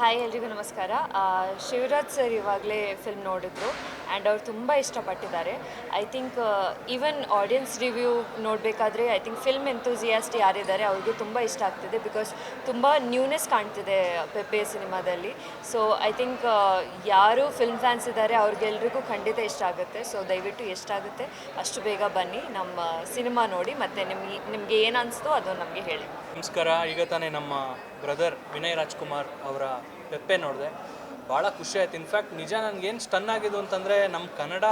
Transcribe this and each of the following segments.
Hi ಎಲ್ರಿಗೂ ನಮಸ್ಕಾರ. Shivaraj sir ಇವಾಗಲೇ ಫಿಲ್ಮ್ ನೋಡಿದ್ರು ಆ್ಯಂಡ್ ಅವ್ರು ತುಂಬ ಇಷ್ಟಪಟ್ಟಿದ್ದಾರೆ. I think even audience review ನೋಡಬೇಕಾದ್ರೆ ಐ ಥಿಂಕ್ ಫಿಲ್ಮ್ ಎಂತೂಸಿಯಾಸ್ಟ್ ಯಾರಿದ್ದಾರೆ ಅವ್ರಿಗೂ ತುಂಬ ಇಷ್ಟ ಆಗ್ತಿದೆ ಬಿಕಾಸ್ ತುಂಬ ನ್ಯೂನೆಸ್ ಕಾಣ್ತಿದೆ ಪೆಪ್ಪೆ ಸಿನಿಮಾದಲ್ಲಿ. ಸೊ ಐ ಥಿಂಕ್ ಯಾರು ಫಿಲ್ಮ್ ಫ್ಯಾನ್ಸ್ ಇದ್ದಾರೆ ಅವ್ರಿಗೆಲ್ರಿಗೂ ಖಂಡಿತ ಇಷ್ಟ ಆಗುತ್ತೆ. ಸೊ ದಯವಿಟ್ಟು ಎಷ್ಟಾಗುತ್ತೆ ಅಷ್ಟು ಬೇಗ ಬನ್ನಿ. ನಮ್ಮ ಸಿನಿಮಾ ನೋಡಿ ಮತ್ತು ನಿಮ್ಗೆ, ನಿಮಗೆ ಏನು ಅನಿಸ್ತೋ ಅದು ನಮಗೆ ಹೇಳಿ. ನಮಸ್ಕಾರ. ಈಗ ತಾನೇ ನಮ್ಮ ಬ್ರದರ್ ವಿನಯ್ ರಾಜ್ಕುಮಾರ್ ಅವರ ಪೆಪ್ಪೆ ನೋಡಿದೆ. ಭಾಳ ಖುಷಿ ಆಯ್ತು. ಇನ್ಫ್ಯಾಕ್ಟ್ ನಿಜ ನನಗೇನು ಸ್ಟನ್ ಆಗಿದ್ದು ಅಂತಂದರೆ ನಮ್ಮ ಕನ್ನಡ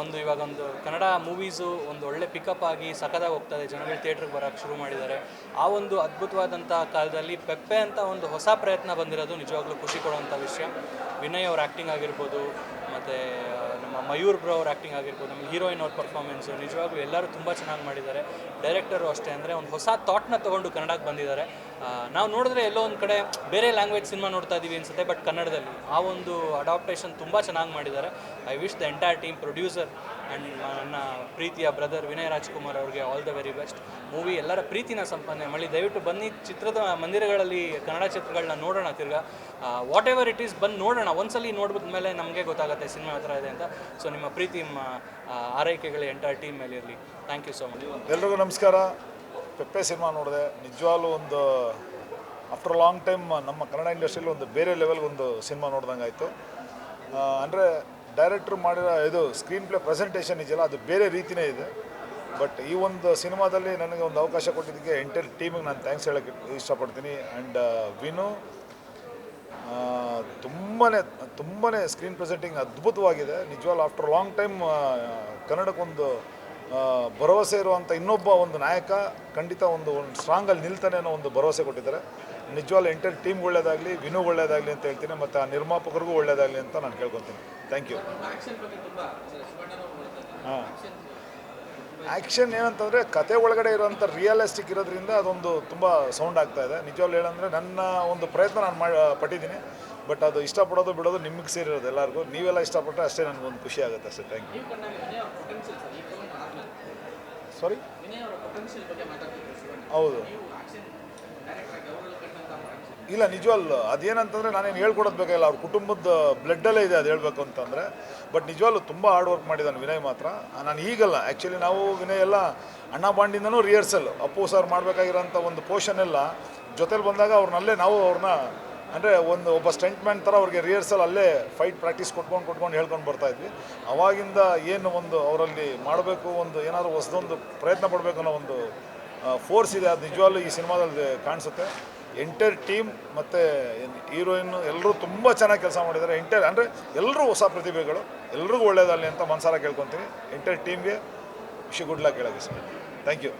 ಒಂದು ಇವಾಗ ಒಂದು ಕನ್ನಡ ಮೂವೀಸು ಒಂದು ಒಳ್ಳೆ ಪಿಕಪ್ ಆಗಿ ಸಖತ್ತಾಗಿ ಹೋಗ್ತದೆ. ಜನಗಳು ಥಿಯೇಟ್ರಿಗೆ ಬರೋಕ್ಕೆ ಶುರು ಮಾಡಿದ್ದಾರೆ. ಆ ಒಂದು ಅದ್ಭುತವಾದಂಥ ಕಾಲದಲ್ಲಿ ಪೆಪ್ಪೆ ಅಂತ ಒಂದು ಹೊಸ ಪ್ರಯತ್ನ ಬಂದಿರೋದು ನಿಜವಾಗ್ಲೂ ಖುಷಿ ಕೊಡುವಂಥ ವಿಷಯ. ವಿನಯ್ ಅವ್ರ ಆ್ಯಕ್ಟಿಂಗ್ ಆಗಿರ್ಬೋದು ಮತ್ತು ನಮ್ಮ ಮಯೂರ್ ಬ್ರೋ ಅವ್ರ ಆ್ಯಕ್ಟಿಂಗ್ ಆಗಿರ್ಬೋದು, ನಮ್ಮ ಹೀರೋಯಿನ್ ಅವ್ರ ಪರ್ಫಾರ್ಮೆನ್ಸು ನಿಜವಾಗ್ಲೂ ಎಲ್ಲರೂ ತುಂಬ ಚೆನ್ನಾಗಿ ಮಾಡಿದ್ದಾರೆ. ಡೈರೆಕ್ಟರು ಅಷ್ಟೇ ಅಂದರೆ ಒಂದು ಹೊಸ ಥಾಟ್ನ ತೊಗೊಂಡು ಕನ್ನಡಕ್ಕೆ ಬಂದಿದ್ದಾರೆ. ನಾವು ನೋಡಿದ್ರೆ ಎಲ್ಲೋ ಒಂದು ಕಡೆ ಬೇರೆ ಲ್ಯಾಂಗ್ವೇಜ್ ಸಿನಿಮಾ ನೋಡ್ತಾ ಇದ್ದೀವಿ ಅನಿಸುತ್ತೆ ಬಟ್ ಕನ್ನಡದಲ್ಲಿ ಆ ಒಂದು ಅಡಾಪ್ಟೇಷನ್ ತುಂಬ ಚೆನ್ನಾಗಿ ಮಾಡಿದ್ದಾರೆ. I wish the entire team producer and ನನ್ನ ಪ್ರೀತಿಯ ಬ್ರದರ್ ವಿನಯ್ ರಾಜ್ಕುಮಾರ್ ಅವ್ರಿಗೆ all the very best movie ಎಲ್ಲರ ಪ್ರೀತಿನ ಸಂಪಾದನೆ. ಮಾಡಿ ದಯವಿಟ್ಟು ಬನ್ನಿ ಚಿತ್ರದ ಮಂದಿರಗಳಲ್ಲಿ, ಕನ್ನಡ ಚಿತ್ರಗಳನ್ನ ನೋಡೋಣ ತಿರ್ಗಾ. ವಾಟ್ ಎವರ್ ಇಟ್ ಈಸ್ ಬಂದು ನೋಡೋಣ. ಒಂದ್ಸಲಿ ನೋಡ್ಬಿಟ್ಟ ಮೇಲೆ ನಮಗೆ ಗೊತ್ತಾಗುತ್ತೆ ಸಿನಿಮಾ ಥರ ಇದೆ ಅಂತ. ಸೊ ನಿಮ್ಮ ಪ್ರೀತಿ, ನಿಮ್ಮ ಆರೈಕೆಗಳು ಎಂಟೈರ್ ಟೀಮ್ ಮೇಲೆ ಇರಲಿ. ಥ್ಯಾಂಕ್ ಯು ಸೊ ಮಚ್ ಎಲ್ರಿಗೂ ನಮಸ್ಕಾರ. ಪೆಪ್ಪೆ ಸಿನಿಮಾ ನೋಡಿದೆ. ನಿಜವಾಗ್ಲೂ ಒಂದು ಆಫ್ಟರ್ ಲಾಂಗ್ ಟೈಮ್ ನಮ್ಮ ಕನ್ನಡ ಇಂಡಸ್ಟ್ರಿಯಲ್ಲಿ ಒಂದು ಬೇರೆ ಲೆವೆಲ್ಗೆ ಒಂದು ಸಿನಿಮಾ ನೋಡ್ದಂಗೆ ಆಯಿತು. ಅಂದರೆ ಡೈರೆಕ್ಟ್ರ್ ಮಾಡಿರೋ ಇದು ಸ್ಕ್ರೀನ್ ಪ್ಲೇ ಪ್ರೆಸೆಂಟೇಷನ್ ಇದೆಯಲ್ಲ, ಅದು ಬೇರೆ ರೀತಿಯೇ ಇದೆ. ಬಟ್ ಈ ಒಂದು ಸಿನಿಮಾದಲ್ಲಿ ನನಗೆ ಒಂದು ಅವಕಾಶ ಕೊಟ್ಟಿದ್ದಕ್ಕೆ ಎಂಟೈರ್ ಟೀಮಿಗೆ ನಾನು ಥ್ಯಾಂಕ್ಸ್ ಹೇಳೋಕ್ಕೆ ಇಷ್ಟಪಡ್ತೀನಿ. ಆ್ಯಂಡ್ ವಿನು ತುಂಬಾ ತುಂಬಾ ಸ್ಕ್ರೀನ್ ಪ್ರೆಸೆಂಟಿಂಗ್ ಅದ್ಭುತವಾಗಿದೆ. ನಿಜವಾಗ್ಲೂ ಆಫ್ಟರ್ ಲಾಂಗ್ ಟೈಮ್ ಕನ್ನಡಕ್ಕೊಂದು ಭರವಸೆ ಇರುವಂಥ ಇನ್ನೊಬ್ಬ ಒಂದು ನಾಯಕ ಖಂಡಿತ ಒಂದು ಒಂದು ಸ್ಟ್ರಾಂಗಲ್ಲಿ ನಿಲ್ತಾನೆ ಅನ್ನೋ ಒಂದು ಭರವಸೆ ಕೊಟ್ಟಿದ್ದಾರೆ. ನಿಜವಾಗ್ಲೂ ಎಂಟೈರ್ ಟೀಮ್ ಒಳ್ಳೇದಾಗಲಿ, ವಿನೂ ಒಳ್ಳೇದಾಗಲಿ ಅಂತ ಹೇಳ್ತೀನಿ. ಮತ್ತು ಆ ನಿರ್ಮಾಪಕರಿಗೂ ಒಳ್ಳೇದಾಗಲಿ ಅಂತ ನಾನು ಕೇಳ್ಕೊತೀನಿ. ಥ್ಯಾಂಕ್ ಯು ಹಾಂ. ಆ್ಯಕ್ಷನ್ ಏನಂತಂದರೆ ಕತೆ ಒಳಗಡೆ ಇರೋಂಥ ರಿಯಲಿಸ್ಟಿಕ್ ಇರೋದ್ರಿಂದ ಅದೊಂದು ತುಂಬ ಸೌಂಡ್ ಆಗ್ತಾ ಇದೆ. ನಿಜವಾಗ್ಲೂ ಹೇಳಂದರೆ ನನ್ನ ಒಂದು ಪ್ರಯತ್ನ ನಾನು ಮಾಡಿ ಪಟ್ಟಿದ್ದೀನಿ. ಬಟ್ ಅದು ಇಷ್ಟಪಡೋದು ಬಿಡೋದು ನಿಮಗೆ ಸೇರಿರೋದು ಎಲ್ಲರಿಗೂ. ನೀವೆಲ್ಲ ಇಷ್ಟಪಟ್ಟರೆ ಅಷ್ಟೇ ನನಗೊಂದು ಖುಷಿ ಆಗುತ್ತೆ ಅಷ್ಟೇ ಥ್ಯಾಂಕ್ ಯು ಸಾರಿ ಹೌದು. ಇಲ್ಲ ನಿಜವಲ್ಲ ಅದೇನಂತಂದರೆ ನಾನೇನು ಹೇಳ್ಕೊಡೋದು ಬೇಕಾಗಿಲ್ಲ. ಅವ್ರ ಕುಟುಂಬದ ಬ್ಲಡ್ಡಲ್ಲೇ ಇದೆ ಅದು ಹೇಳಬೇಕು ಅಂತಂದರೆ. ಬಟ್ ನಿಜವಲ್ಲೂ ತುಂಬ ಹಾರ್ಡ್ ವರ್ಕ್ ಮಾಡಿದ್ದಾನೆ ವಿನಯ್ ಮಾತ್ರ. ನಾನು ಈಗಲ್ಲ. ಆ್ಯಕ್ಚುಲಿ ನಾವು ವಿನಯ್ ಎಲ್ಲ ಅಣ್ಣ ಬಾಂಡಿಂದನೂ ರಿಹರ್ಸಲ್ ಅಪ್ಪು ಸರ್ ಮಾಡಬೇಕಾಗಿರೋಂಥ ಒಂದು ಪೋಷನ್ ಎಲ್ಲ ಜೊತೆಲಿ ಬಂದಾಗ ಅವ್ರನ್ನಲ್ಲೇ ನಾವು ಅವ್ರನ್ನ ಅಂದರೆ ಒಂದು ಒಬ್ಬ ಸ್ಟಂಟ್ ಮ್ಯಾನ್ ಥರ ಅವ್ರಿಗೆ ರಿಹರ್ಸಲ್ ಅಲ್ಲೇ ಫೈಟ್ ಪ್ರಾಕ್ಟೀಸ್ ಕೊಟ್ಕೊಂಡು ಕೊಟ್ಕೊಂಡು ಹೇಳ್ಕೊಂಡು ಬರ್ತಾ ಇದ್ವಿ. ಅವಾಗಿಂದ ಏನು ಒಂದು ಅವರಲ್ಲಿ ಮಾಡಬೇಕು, ಒಂದು ಏನಾದರೂ ಹೊಸದೊಂದು ಪ್ರಯತ್ನ ಪಡಬೇಕು ಅನ್ನೋ ಒಂದು ಫೋರ್ಸ್ ಇದೆ. ಅದು ನಿಜವಾಗ್ಲೂ ಈ ಸಿನಿಮಾದಲ್ಲಿ ಕಾಣಿಸುತ್ತೆ. ಎಂಟೈರ್ ಟೀಮ್ ಮತ್ತು ಹೀರೋಯಿನ್ ಎಲ್ಲರೂ ತುಂಬ ಚೆನ್ನಾಗಿ ಕೆಲಸ ಮಾಡಿದ್ದಾರೆ. ಎಂಟೈರ್ ಅಂದರೆ ಎಲ್ಲರೂ ಹೊಸ ಪ್ರತಿಭೆಗಳು, ಎಲ್ರಿಗೂ ಒಳ್ಳೇದಾಗಲಿ ಅಂತ ಮನಸಾರ ಕೇಳ್ಕೊತೀನಿ. ಎಂಟೈರ್ ಟೀಮ್ಗೆ ವಿಶ್ ಗುಡ್ ಲಕ್ ಹೇಳೋಕ್ಕೆ ಥ್ಯಾಂಕ್ ಯು